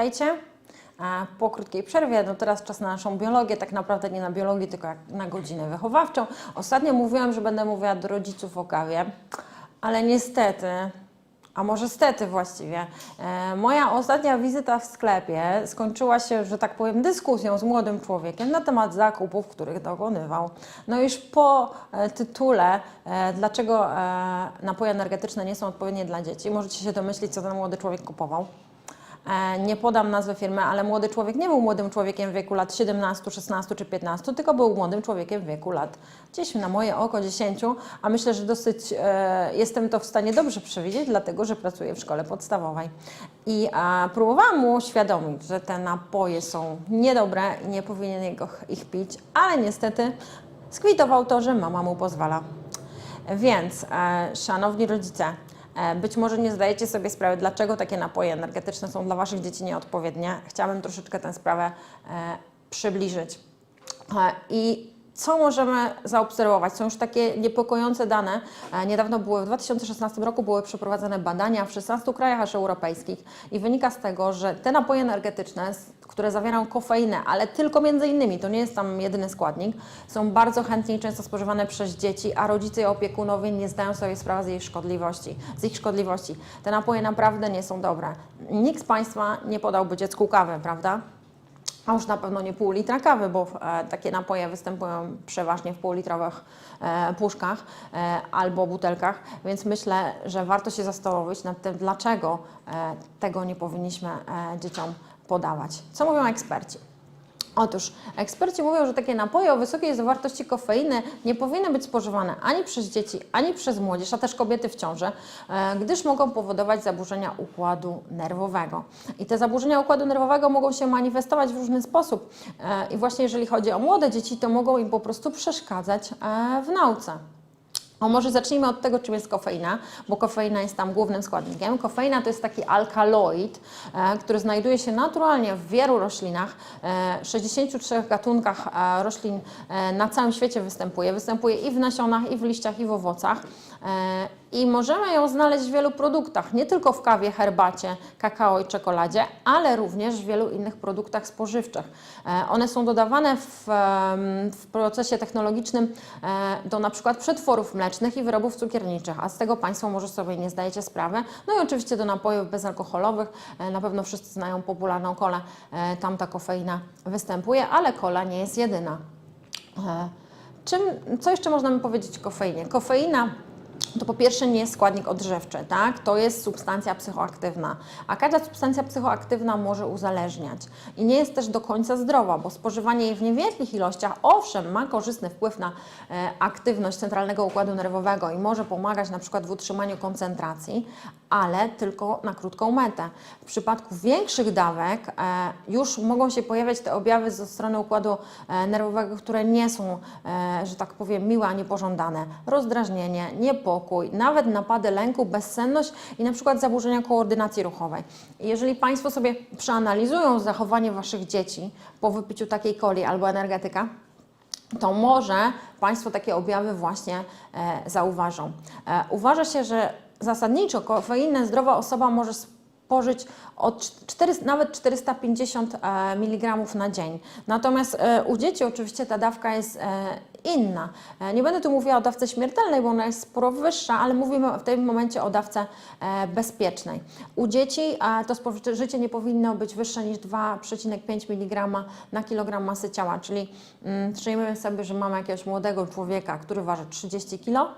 Witajcie. Po krótkiej przerwie, no teraz czas na naszą biologię, tak naprawdę nie na biologię, tylko na godzinę wychowawczą. Ostatnio mówiłam, że będę mówiła do rodziców o kawie, ale niestety, a może stety właściwie, e, moja ostatnia wizyta w sklepie skończyła się, że tak powiem, dyskusją z młodym człowiekiem na temat zakupów, których dokonywał. No już po e, tytule, e, dlaczego napoje energetyczne nie są odpowiednie dla dzieci, możecie się domyślić, co ten młody człowiek kupował. E, Nie podam nazwy firmy, ale młody człowiek nie był młodym człowiekiem w wieku lat 17, 16 czy 15, tylko był młodym człowiekiem w wieku lat gdzieś na moje oko 10, a myślę, że dosyć e, jestem to w stanie dobrze przewidzieć, dlatego że pracuję w szkole podstawowej. I e, próbowałam mu uświadomić, że te napoje są niedobre i nie powinien ich pić, ale niestety skwitował to, że mama mu pozwala. Więc, e, szanowni rodzice, być może nie zdajecie sobie sprawy, dlaczego takie napoje energetyczne są dla Waszych dzieci nieodpowiednie. Chciałabym troszeczkę tę sprawę e, przybliżyć. E, I co możemy zaobserwować? Są już takie niepokojące dane. E, Niedawno były, w 2016 roku były przeprowadzone badania w 16 krajach aż europejskich i wynika z tego, że te napoje energetyczne, które zawierają kofeinę, ale tylko między innymi, to nie jest tam jedyny składnik, są bardzo chętnie i często spożywane przez dzieci, a rodzice i opiekunowie nie zdają sobie sprawy z jej szkodliwości, z ich szkodliwości. Te napoje naprawdę nie są dobre. Nikt z Państwa nie podałby dziecku kawy, prawda? A już na pewno nie pół litra kawy, bo e, takie napoje występują przeważnie w półlitrowych e, puszkach e, albo butelkach, więc myślę, że warto się zastanowić nad tym, dlaczego tego nie powinniśmy dzieciom podawać. Co mówią eksperci? Otóż eksperci mówią, że takie napoje o wysokiej zawartości kofeiny nie powinny być spożywane ani przez dzieci, ani przez młodzież, a też kobiety w ciąży, e, gdyż mogą powodować zaburzenia układu nerwowego. I te zaburzenia układu nerwowego mogą się manifestować w różny sposób. E, I właśnie jeżeli chodzi o młode dzieci, to mogą im po prostu przeszkadzać e, w nauce. O, może zacznijmy od tego, czym jest kofeina, bo kofeina jest tam głównym składnikiem. Kofeina to jest taki alkaloid, e, który znajduje się naturalnie w wielu roślinach. E, 63 gatunkach e, roślin e, na całym świecie występuje. Występuje i w nasionach, i w liściach, i w owocach. I możemy ją znaleźć w wielu produktach, nie tylko w kawie, herbacie, kakao i czekoladzie, ale również w wielu innych produktach spożywczych. E, One są dodawane w, w procesie technologicznym e, do na przykład przetworów mlecznych i wyrobów cukierniczych, a z tego Państwo może sobie nie zdajecie sprawy. No i oczywiście do napojów bezalkoholowych. E, Na pewno wszyscy znają popularną kolę, tam ta kofeina występuje, ale kola nie jest jedyna. Czym, co jeszcze można by powiedzieć o kofeinie? Kofeina to po pierwsze nie jest składnik odżywczy, tak? To jest substancja psychoaktywna, a każda substancja psychoaktywna może uzależniać i nie jest też do końca zdrowa, bo spożywanie jej w niewielkich ilościach owszem ma korzystny wpływ na e, aktywność centralnego układu nerwowego i może pomagać na przykład w utrzymaniu koncentracji, ale tylko na krótką metę. W przypadku większych dawek e, już mogą się pojawiać te objawy ze strony układu e, nerwowego, które nie są, e, że tak powiem, miłe, a niepożądane. Rozdrażnienie, niepokój, nawet napady lęku, bezsenność i na przykład zaburzenia koordynacji ruchowej. Jeżeli Państwo sobie przeanalizują zachowanie Waszych dzieci po wypiciu takiej coli albo energetyka, to może Państwo takie objawy właśnie e, zauważą. E, uważa się, że zasadniczo kofeinę zdrowa osoba może spożyć od 400, nawet 450 e, mg na dzień. Natomiast e, u dzieci oczywiście ta dawka jest e, inna. Nie będę tu mówiła o dawce śmiertelnej, bo ona jest sporo wyższa, ale mówimy w tym momencie o dawce bezpiecznej. U dzieci to spożycie nie powinno być wyższe niż 2,5 mg na kilogram masy ciała, czyli mm, przyjmujemy sobie, że mamy jakiegoś młodego człowieka, który waży 30 kg,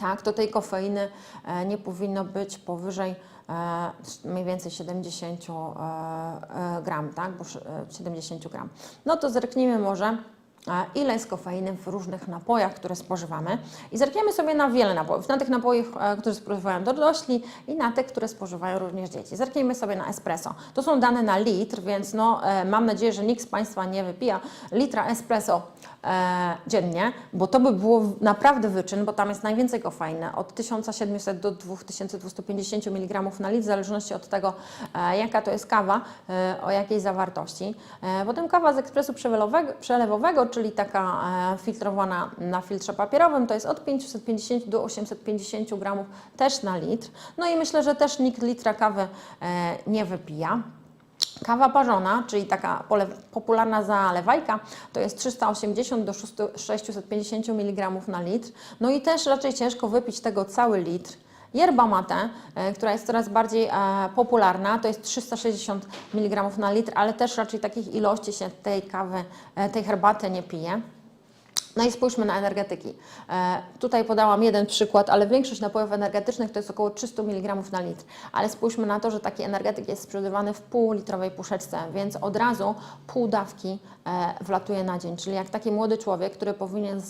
tak, to tej kofeiny e, nie powinno być powyżej e, mniej więcej 70 e, gram, tak, bo sz- e, 70 gram. No to zerknijmy może ile jest kofeiny w różnych napojach, które spożywamy i zerkniemy sobie na wiele napojów, na tych napojów, które spożywają dorośli i na te, które spożywają również dzieci. Zerknijmy sobie na espresso. To są dane na litr, więc no, mam nadzieję, że nikt z Państwa nie wypija litra espresso dziennie, bo to by było naprawdę wyczyn, bo tam jest najwięcej kofeiny, od 1700 do 2250 mg na litr, w zależności od tego, e, jaka to jest kawa, e, o jakiej zawartości. E, potem kawa z ekspresu przelewowego, czyli taka e, filtrowana na filtrze papierowym, to jest od 550 do 850 gramów też na litr. No i myślę, że też nikt litra kawy e, nie wypija. Kawa parzona, czyli taka popularna zalewajka, to jest 380 do 650 mg na litr. No i też raczej ciężko wypić tego cały litr. Yerba mate, e, która jest coraz bardziej e, popularna, to jest 360 mg na litr, ale też raczej takich ilości się tej kawy, e, tej herbaty nie pije. No i spójrzmy na energetyki. E, tutaj podałam jeden przykład, ale większość napojów energetycznych to jest około 300 mg na litr. Ale spójrzmy na to, że taki energetyk jest sprzedawany w półlitrowej puszeczce, więc od razu pół dawki e, wlatuje na dzień. Czyli jak taki młody człowiek, który powinien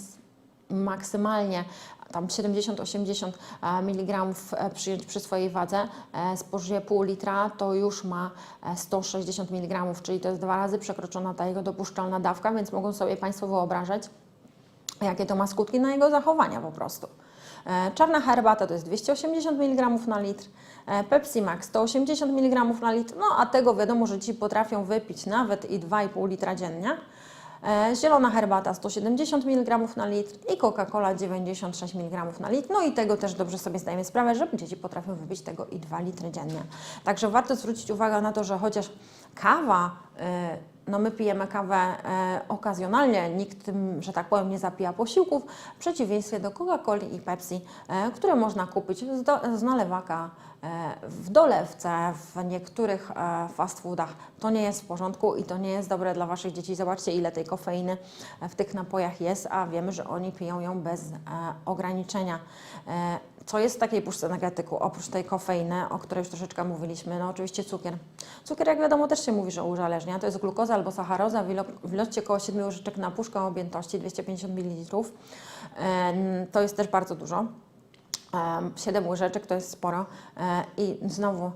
maksymalnie tam 70-80 mg przyjąć przy swojej wadze, e, spożyje pół litra, to już ma e, 160 mg, czyli to jest dwa razy przekroczona ta jego dopuszczalna dawka, więc mogą sobie Państwo wyobrażać, jakie to ma skutki na jego zachowania po prostu. E, Czarna herbata to jest 280 mg na litr, e, Pepsi Max 180 mg na litr, no a tego wiadomo, że ci potrafią wypić nawet i 2,5 litra dziennie. E, Zielona herbata 170 mg na litr i Coca-Cola 96 mg na litr. No i tego też dobrze sobie zdajemy sprawę, że dzieci potrafią wypić tego i 2 litry dziennie. Także warto zwrócić uwagę na to, że chociaż kawa, no my pijemy kawę e, okazjonalnie, nikt tym, że tak powiem, nie zapija posiłków, w przeciwieństwie do Coca-Coli i Pepsi, e, które można kupić z, do, z nalewaka e, w dolewce, w niektórych e, fast foodach. To nie jest w porządku i to nie jest dobre dla Waszych dzieci. Zobaczcie, ile tej kofeiny w tych napojach jest, a wiemy, że oni piją ją bez e, ograniczenia. E, co jest w takiej puszce energetyku, oprócz tej kofeiny, o której już troszeczkę mówiliśmy? No oczywiście cukier. Cukier, jak wiadomo, też się mówi, że uzależnia. To jest glukoza albo sacharoza w ilo- w ilości około 7 łyżeczek na puszkę o objętości 250 ml. To jest też bardzo dużo. Em, 7 łyżeczek to jest sporo e, i znowu e,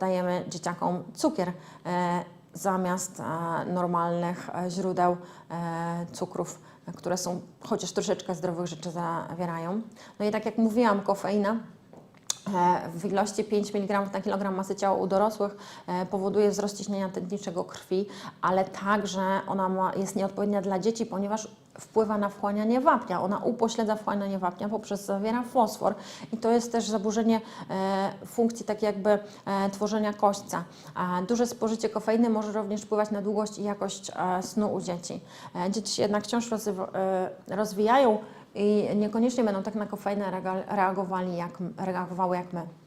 dajemy dzieciakom cukier e, zamiast e, normalnych e, źródeł e, cukrów, które są chociaż troszeczkę zdrowych rzeczy zawierają. No i tak jak mówiłam, kofeina w ilości 5 mg na kilogram masy ciała u dorosłych powoduje wzrost ciśnienia tętniczego krwi, ale także ona ma, jest nieodpowiednia dla dzieci, ponieważ wpływa na wchłanianie wapnia. Ona upośledza wchłanianie wapnia poprzez zawiera fosfor i to jest też zaburzenie e, funkcji tak jakby e, tworzenia kośćca. A duże spożycie kofeiny może również wpływać na długość i jakość e, snu u dzieci. E, dzieci się jednak wciąż rozwi- e, rozwijają i niekoniecznie będą tak na kofeinę reagowali jak, reagowały jak my.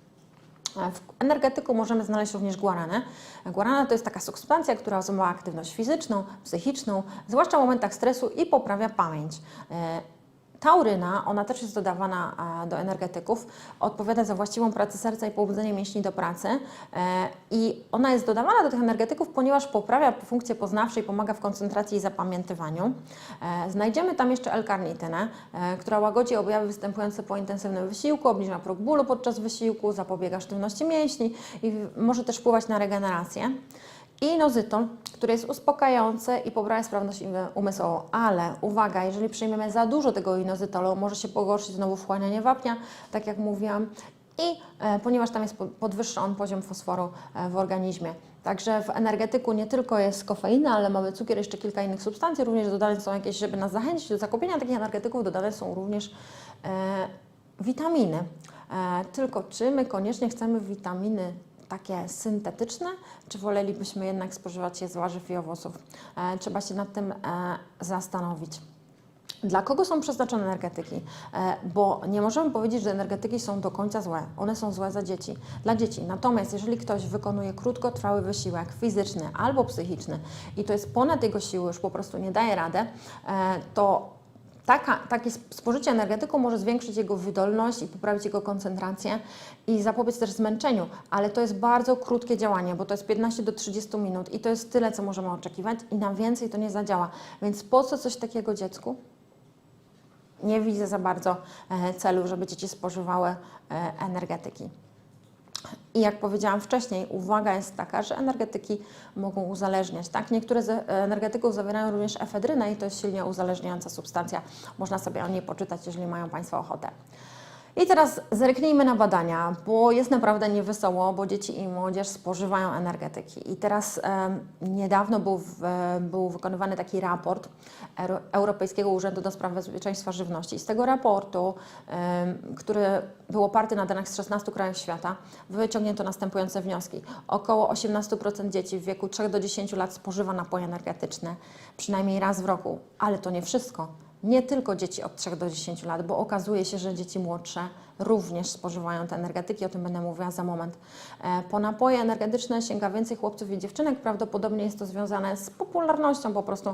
W energetyku możemy znaleźć również guaranę. Guarana to jest taka substancja, która wzmacnia aktywność fizyczną, psychiczną, zwłaszcza w momentach stresu i poprawia pamięć. Tauryna, ona też jest dodawana do energetyków, odpowiada za właściwą pracę serca i pobudzenie mięśni do pracy e, i ona jest dodawana do tych energetyków, ponieważ poprawia funkcje poznawcze i pomaga w koncentracji i zapamiętywaniu. E, Znajdziemy tam jeszcze L-karnitynę, e, która łagodzi objawy występujące po intensywnym wysiłku, obniża próg bólu podczas wysiłku, zapobiega sztywności mięśni i może też wpływać na regenerację. I który jest uspokajający i poprawia sprawność umysłową. Ale uwaga, jeżeli przyjmiemy za dużo tego inozytolu, może się pogorszyć znowu wchłanianie wapnia, tak jak mówiłam, i e, ponieważ tam jest po- podwyższony poziom fosforu e, w organizmie. Także w energetyku nie tylko jest kofeina, ale mamy cukier, jeszcze kilka innych substancji. Również dodane są jakieś, żeby nas zachęcić do zakupienia takich energetyków, dodane są również e, witaminy. E, tylko czy my koniecznie chcemy witaminy takie syntetyczne, czy wolelibyśmy jednak spożywać je z warzyw i owoców? E, trzeba się nad tym e, zastanowić. Dla kogo są przeznaczone energetyki? E, Bo nie możemy powiedzieć, że energetyki są do końca złe. One są złe za dzieci, dla dzieci. Natomiast jeżeli ktoś wykonuje krótkotrwały wysiłek fizyczny albo psychiczny i to jest ponad jego siły, już po prostu nie daje radę, to taka, takie sp- spożycie energetyku może zwiększyć jego wydolność i poprawić jego koncentrację i zapobiec też zmęczeniu, ale to jest bardzo krótkie działanie, bo to jest 15 do 30 minut i to jest tyle, co możemy oczekiwać i na więcej to nie zadziała. Więc po co coś takiego dziecku? Nie widzę za bardzo e, celu, żeby dzieci spożywały e, energetyki. I jak powiedziałam wcześniej, uwaga jest taka, że energetyki mogą uzależniać. Tak? Niektóre z energetyków zawierają również efedrynę i to jest silnie uzależniająca substancja. Można sobie o niej poczytać, jeżeli mają Państwo ochotę. I teraz zerknijmy na badania, bo jest naprawdę niewesoło, bo dzieci i młodzież spożywają energetyki. I teraz niedawno był, w, był wykonywany taki raport Euro- Europejskiego Urzędu do Spraw Bezpieczeństwa Żywności. I z tego raportu, który był oparty na danych z 16 krajów świata, wyciągnięto następujące wnioski. Około 18% dzieci w wieku 3 do 10 lat spożywa napoje energetyczne przynajmniej raz w roku, ale to nie wszystko nie tylko dzieci od 3 do 10 lat, bo okazuje się, że dzieci młodsze również spożywają te energetyki, o tym będę mówiła za moment. E, Po napoje energetyczne sięga więcej chłopców i dziewczynek, prawdopodobnie jest to związane z popularnością po prostu.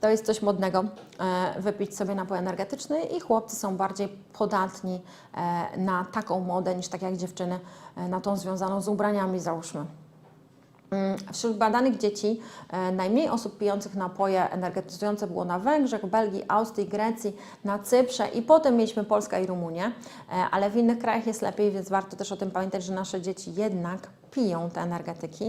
To jest coś modnego, e, wypić sobie napój energetyczny i chłopcy są bardziej podatni e, na taką modę niż tak jak dziewczyny, na tą związaną z ubraniami załóżmy. Mm, Wśród badanych dzieci e, najmniej osób pijących napoje energetyzujące było na Węgrzech, Belgii, Austrii, Grecji, na Cyprze i potem mieliśmy Polskę i Rumunię, e, ale w innych krajach jest lepiej, więc warto też o tym pamiętać, że nasze dzieci jednak piją te energetyki.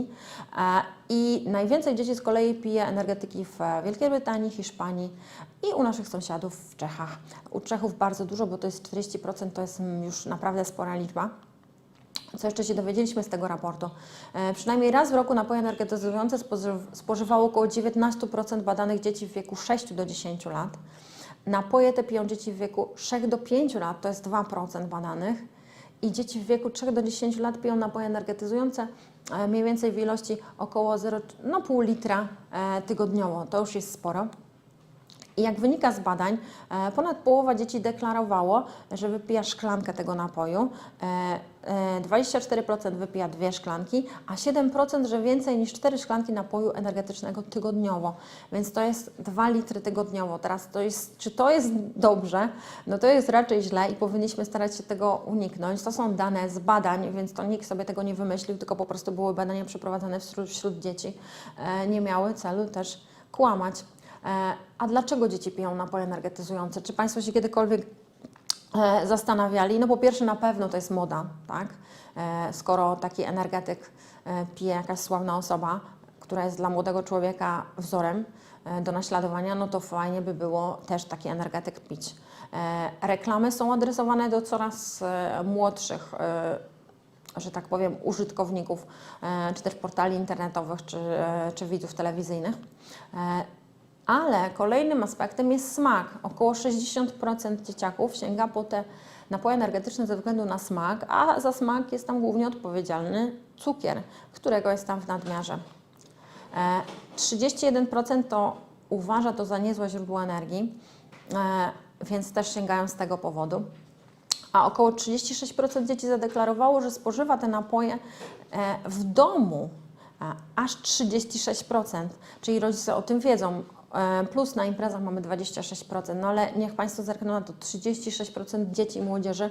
E, I najwięcej dzieci z kolei pije energetyki w Wielkiej Brytanii, Hiszpanii i u naszych sąsiadów w Czechach. U Czechów bardzo dużo, bo to jest 40%, to jest mm, już naprawdę spora liczba. Co jeszcze się dowiedzieliśmy z tego raportu? E, przynajmniej raz w roku napoje energetyzujące spoży- spożywało około 19% badanych dzieci w wieku 6 do 10 lat. Napoje te piją dzieci w wieku 3 do 5 lat, to jest 2% badanych. I dzieci w wieku 3 do 10 lat piją napoje energetyzujące e, mniej więcej w ilości około 0,5 no, litra e, tygodniowo. To już jest sporo. I jak wynika z badań, e, ponad połowa dzieci deklarowało, że wypija szklankę tego napoju, e, e, 24% wypija dwie szklanki, a 7% że więcej niż 4 szklanki napoju energetycznego tygodniowo. Więc to jest 2 litry tygodniowo. Teraz to jest, czy to jest dobrze? No to jest raczej źle i powinniśmy starać się tego uniknąć. To są dane z badań, więc to nikt sobie tego nie wymyślił, tylko po prostu były badania przeprowadzone wśród, wśród dzieci. E, Nie miały celu też kłamać. E, A dlaczego dzieci piją napoje energetyzujące? Czy Państwo się kiedykolwiek e, zastanawiali? No po pierwsze na pewno to jest moda, tak? E, Skoro taki energetyk pije jakaś sławna osoba, która jest dla młodego człowieka wzorem do naśladowania, no to fajnie by było też taki energetyk pić. Reklamy są adresowane do coraz młodszych że tak powiem, użytkowników, czy też portali internetowych, czy, czy widzów telewizyjnych. E, Ale kolejnym aspektem jest smak. Około 60% dzieciaków sięga po te napoje energetyczne ze względu na smak, a za smak jest tam głównie odpowiedzialny cukier, którego jest tam w nadmiarze. E, 31% to uważa to za niezłe źródło energii, e, więc też sięgają z tego powodu a około 36% dzieci zadeklarowało, że spożywa te napoje e, w domu. Aż 36%, czyli rodzice o tym wiedzą. E, Plus na imprezach mamy 26%, no ale niech Państwo zerkną na to, 36% dzieci i młodzieży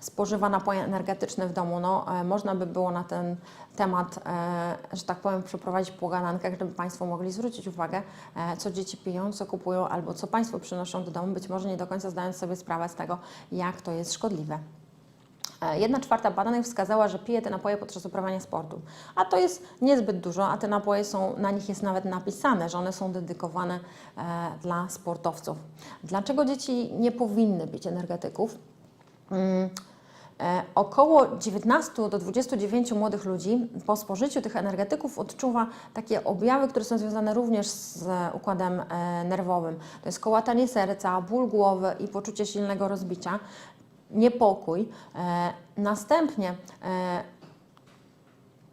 spożywa napoje energetyczne w domu. No, e, można by było na ten temat, e, że tak powiem, przeprowadzić pogadankę, żeby Państwo mogli zwrócić uwagę, co dzieci piją, co kupują albo co Państwo przynoszą do domu, być może nie do końca zdając sobie sprawę z tego, jak to jest szkodliwe. E, Jedna czwarta badanych wskazała, że pije te napoje podczas uprawiania sportu. A to jest niezbyt dużo, a te napoje są, na nich jest nawet napisane, że one są dedykowane e, dla sportowców. Dlaczego dzieci nie powinny pić energetyków? Mm, e, Około 19 do 29 młodych ludzi po spożyciu tych energetyków odczuwa takie objawy, które są związane również z układem nerwowym. To jest kołatanie serca, ból głowy i poczucie silnego rozbicia, niepokój. E, Następnie e,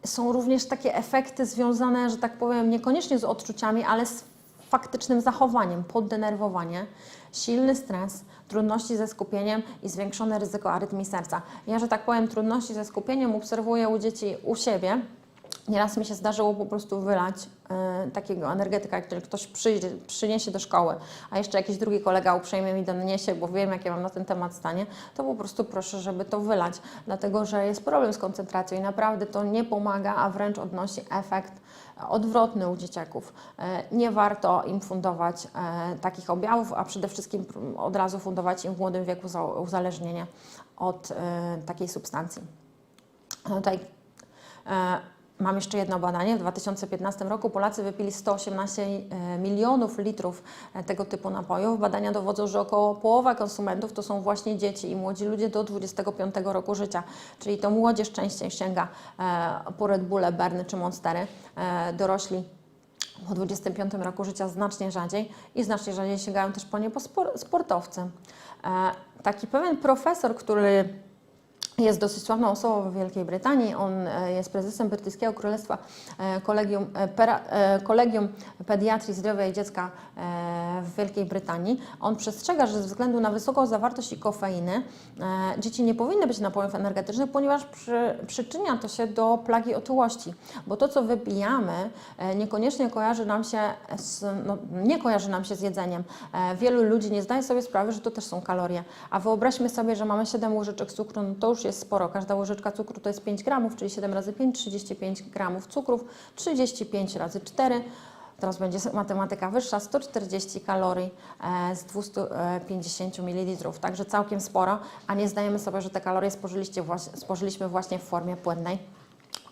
są również takie efekty związane, że tak powiem, niekoniecznie z odczuciami, ale z faktycznym zachowaniem, poddenerwowanie, silny stres, trudności ze skupieniem i zwiększone ryzyko arytmii serca. Ja, że tak powiem, trudności ze skupieniem obserwuję u dzieci u siebie. Nieraz mi się zdarzyło po prostu wylać e, takiego energetyka, który ktoś przyjdzie, przyniesie do szkoły, a jeszcze jakiś drugi kolega uprzejmie mi doniesie, bo wiem, jakie mam na ten temat stanie, to po prostu proszę, żeby to wylać, dlatego że jest problem z koncentracją i naprawdę to nie pomaga, a wręcz odnosi efekt odwrotny u dzieciaków. E, Nie warto im fundować e, takich objawów, a przede wszystkim od razu fundować im w młodym wieku za- uzależnienie od takiej substancji. E, Tutaj mam jeszcze jedno badanie. W 2015 roku Polacy wypili 118 e, milionów litrów e, tego typu napojów. Badania dowodzą, że około połowa konsumentów to są właśnie dzieci i młodzi ludzie do 25 roku życia, czyli to młodzież częściej sięga e, po Red Bulle, Berny czy Monstery. Dorośli po 25 roku życia znacznie rzadziej i znacznie rzadziej sięgają też po nie po spor- sportowcy. Taki pewien profesor, który jest dosyć sławną osobą w Wielkiej Brytanii. On e, jest prezesem brytyjskiego królestwa e, Kolegium, e, Pera, Kolegium Pediatrii Zdrowia i Dziecka w Wielkiej Brytanii. On przestrzega, że ze względu na wysoką zawartość kofeiny dzieci nie powinny być napojów energetycznych, ponieważ przy, przyczynia to się do plagi otyłości, bo to, co wypijamy, niekoniecznie kojarzy nam się z, no, nie kojarzy nam się z jedzeniem. Wielu ludzi nie zdaje sobie sprawy, że to też są kalorie. A wyobraźmy sobie, że mamy 7 łyżeczek cukru, no to już jest sporo. Każda łyżeczka cukru to jest 5 gramów, czyli 7 razy 5, 35 gramów cukrów, 35 razy 4. Teraz będzie matematyka wyższa, 140 kalorii e, z 250 ml, także całkiem sporo, a nie zdajemy sobie, że te kalorie spożyliśmy właśnie w formie płynnej.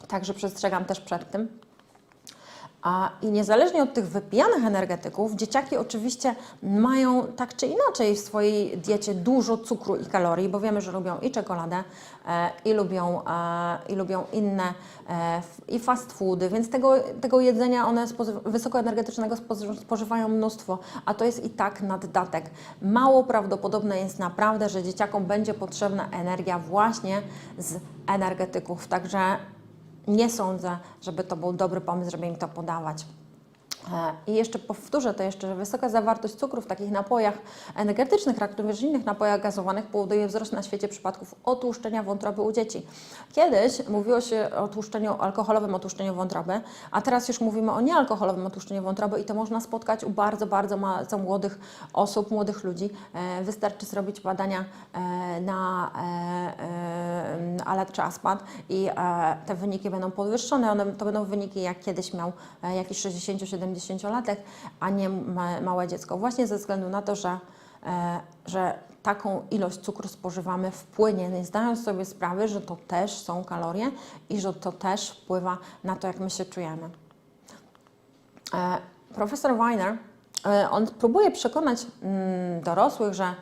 Także przestrzegam też przed tym. I niezależnie od tych wypijanych energetyków, dzieciaki oczywiście mają tak czy inaczej w swojej diecie dużo cukru i kalorii, bo wiemy, że lubią i czekoladę, e, i, lubią, e, i lubią inne e, i fast foody, więc tego, tego jedzenia one wysokoenergetycznego spożywają mnóstwo, a to jest i tak naddatek. Mało prawdopodobne jest naprawdę, że dzieciakom będzie potrzebna energia właśnie z energetyków, także nie sądzę, żeby to był dobry pomysł, żeby im to podawać. E, I jeszcze powtórzę to jeszcze, że wysoka zawartość cukru w takich napojach energetycznych, jak również innych napojach gazowanych powoduje wzrost na świecie przypadków otłuszczenia wątroby u dzieci. Kiedyś mówiło się o tłuszczeniu alkoholowym, otłuszczeniu wątroby, a teraz już mówimy o niealkoholowym otłuszczeniu wątroby i to można spotkać u bardzo, bardzo, bardzo młodych osób, młodych ludzi. E, wystarczy zrobić badania e, na alet czy aspad i te wyniki będą podwyższone. One, to będą wyniki, jak kiedyś miał jakiś 60-70 80-latek, a nie małe dziecko. Właśnie ze względu na to, że, e, że taką ilość cukru spożywamy wpłynie, nie no zdając sobie sprawy, że to też są kalorie i że to też wpływa na to, jak my się czujemy. E, profesor Weiner e, on próbuje przekonać mm, dorosłych, że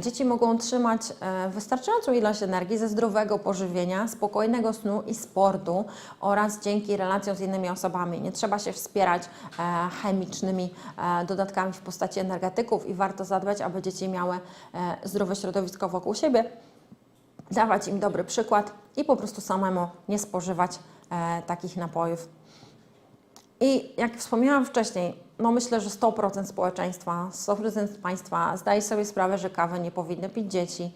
dzieci mogą otrzymać e, wystarczającą ilość energii ze zdrowego pożywienia, spokojnego snu i sportu oraz dzięki relacjom z innymi osobami. Nie trzeba się wspierać e, chemicznymi e, dodatkami w postaci energetyków i warto zadbać, aby dzieci miały e, zdrowe środowisko wokół siebie dawać im dobry przykład i po prostu samemu nie spożywać e, takich napojów. I jak wspomniałam wcześniej, no myślę, że 100% społeczeństwa, 100% państwa zdaje sobie sprawę, że kawy nie powinny pić dzieci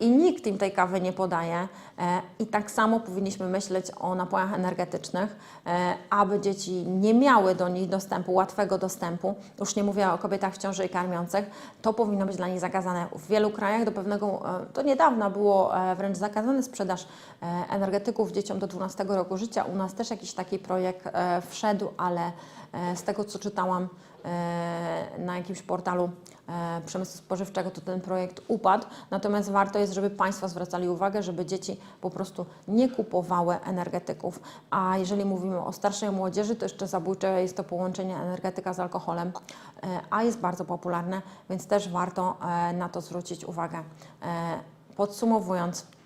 i nikt im tej kawy nie podaje. e, I tak samo powinniśmy myśleć o napojach energetycznych, e, aby dzieci nie miały do nich dostępu, łatwego dostępu. Już nie mówię o kobietach w ciąży i karmiących. To powinno być dla nich zakazane. W wielu krajach do pewnego, e, do niedawna było e, wręcz zakazane sprzedaż e, energetyków dzieciom do 12 roku życia. U nas też jakiś taki projekt e, wszedł, ale e, z tego co czytałam e, na jakimś portalu e, przemysłu spożywczego, to ten projekt upadł. Natomiast warto jest, żeby Państwo zwracali uwagę, żeby dzieci po prostu nie kupowały energetyków. A jeżeli mówimy o starszej młodzieży, to jeszcze zabójcze jest to połączenie energetyka z alkoholem, e, a jest bardzo popularne, więc też warto e, na to zwrócić uwagę. E, Podsumowując, E,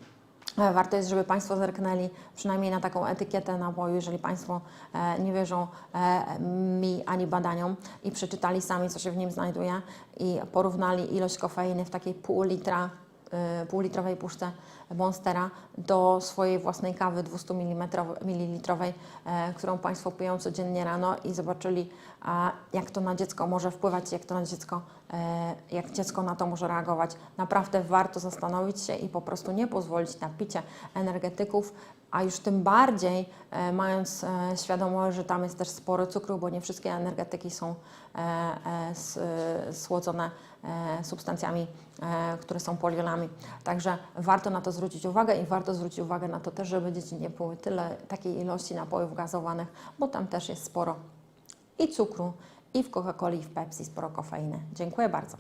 Warto jest, żeby Państwo zerknęli przynajmniej na taką etykietę napoju, jeżeli Państwo e, nie wierzą e, mi ani badaniom i przeczytali sami, co się w nim znajduje i porównali ilość kofeiny w takiej pół litra, e, półlitrowej puszce Monstera do swojej własnej kawy 200 ml, e, którą Państwo piją codziennie rano i zobaczyli, jak to na dziecko może wpływać, jak to na dziecko, e, jak dziecko na to może reagować. Naprawdę warto zastanowić się i po prostu nie pozwolić na picie energetyków, a już tym bardziej e, mając e, świadomość, że tam jest też sporo cukru, bo nie wszystkie energetyki są e, e, e, słodzone e, substancjami, e, które są poliolami. Także warto na to zwrócić uwagę i warto zwrócić uwagę na to też, żeby dzieci nie piły tyle takiej ilości napojów gazowanych, bo tam też jest sporo i cukru, i w Coca-Coli, i w Pepsi sporo kofeiny. Dziękuję bardzo.